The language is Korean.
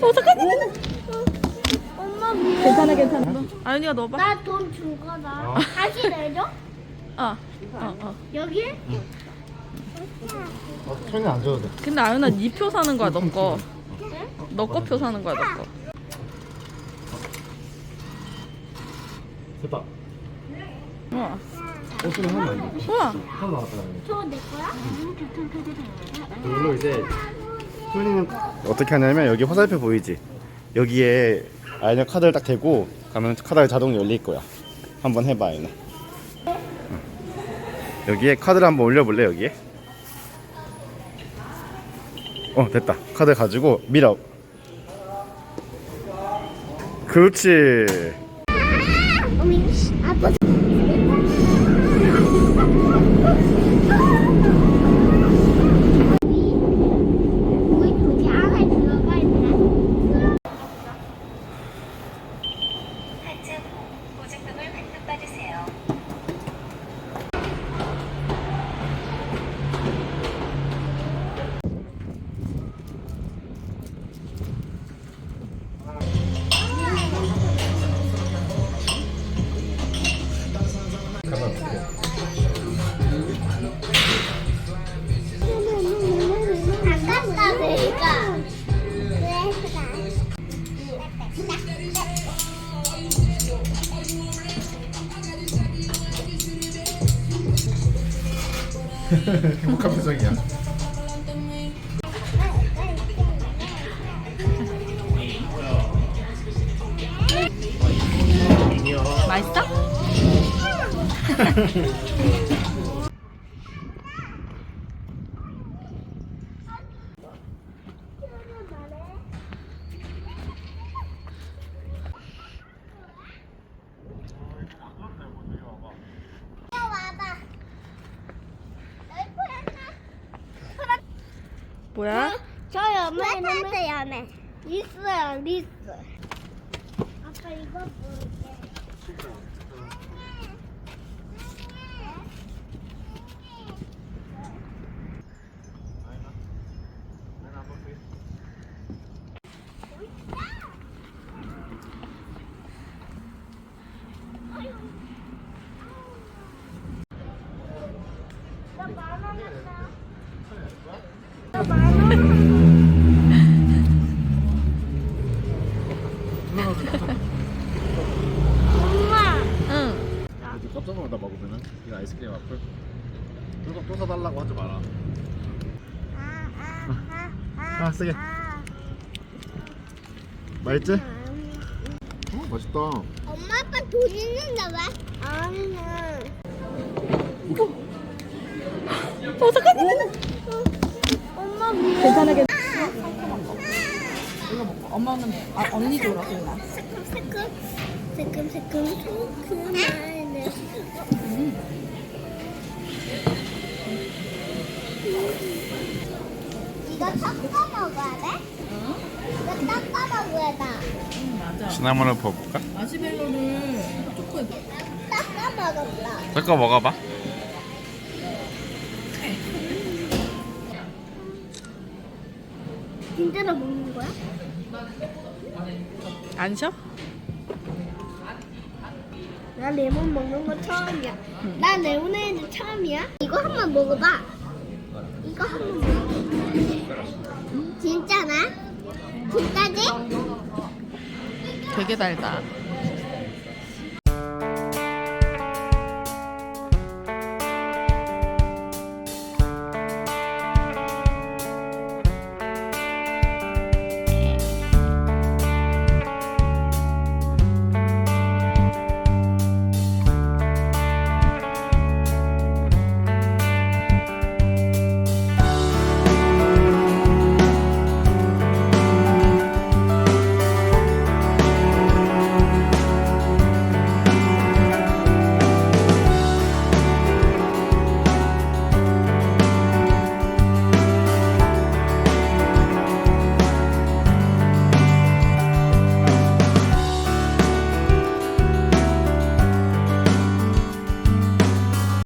어 잠깐만. 엄마 미안. 괜찮아 괜찮아. 아윤이가 넣어봐. 나돈 주거든. 어. 다시 내줘? 어. 어 어. 여기? 어, 손이 안 줘도 돼. 근데 아윤아 니 표 사는 거야 너 거. 너 거 표 사는 거야 너 거. 됐다. 우와. 어, 손이 하나 안 돼. 우와. 하나 나왔다. 저거 내 거야? 이걸로 이제 손이는 어떻게 하냐면 여기 화살표 보이지? 여기에 아이언 카드를 딱 대고 가면 카드가 자동으로 열릴 거야. 한번 해봐, 아이언. 여기에 카드를 한번 올려볼래 여기에? 어 됐다. 카드 가지고 밀어. 그렇지. 어미, 아빠. 행복한 표정이야. 맛있어? 뭐야? 저 염에 왜 염에 리스요 리스. 아빠 이거 볼게. 엄마. 그리고 또 사달라고 하지 마라. 아, 세게. 맛있지? 어, 맛있다. 엄마 아빠 돈 있는데 왜? 아니는. 어 잠깐만. 엄마 미안. 괜찮아 괜찮아. 이거 먹고 엄마는 아 언니 줘라 소윤아. 새콤 새콤 새콤 새콤 말네. 응 맞아. 시나몬을 부어볼까? 마시멜로를 조금 섞어 먹었다. 잠깐 먹어봐. 진짜로 먹는 거야? 안 쉬어? 나 레몬 먹는 거 처음이야. 나 레몬에이드 처음이야. 이거 한 번 먹어봐. 이거 한 번 먹어봐. 진짜나? 진짜지? 되게 달다.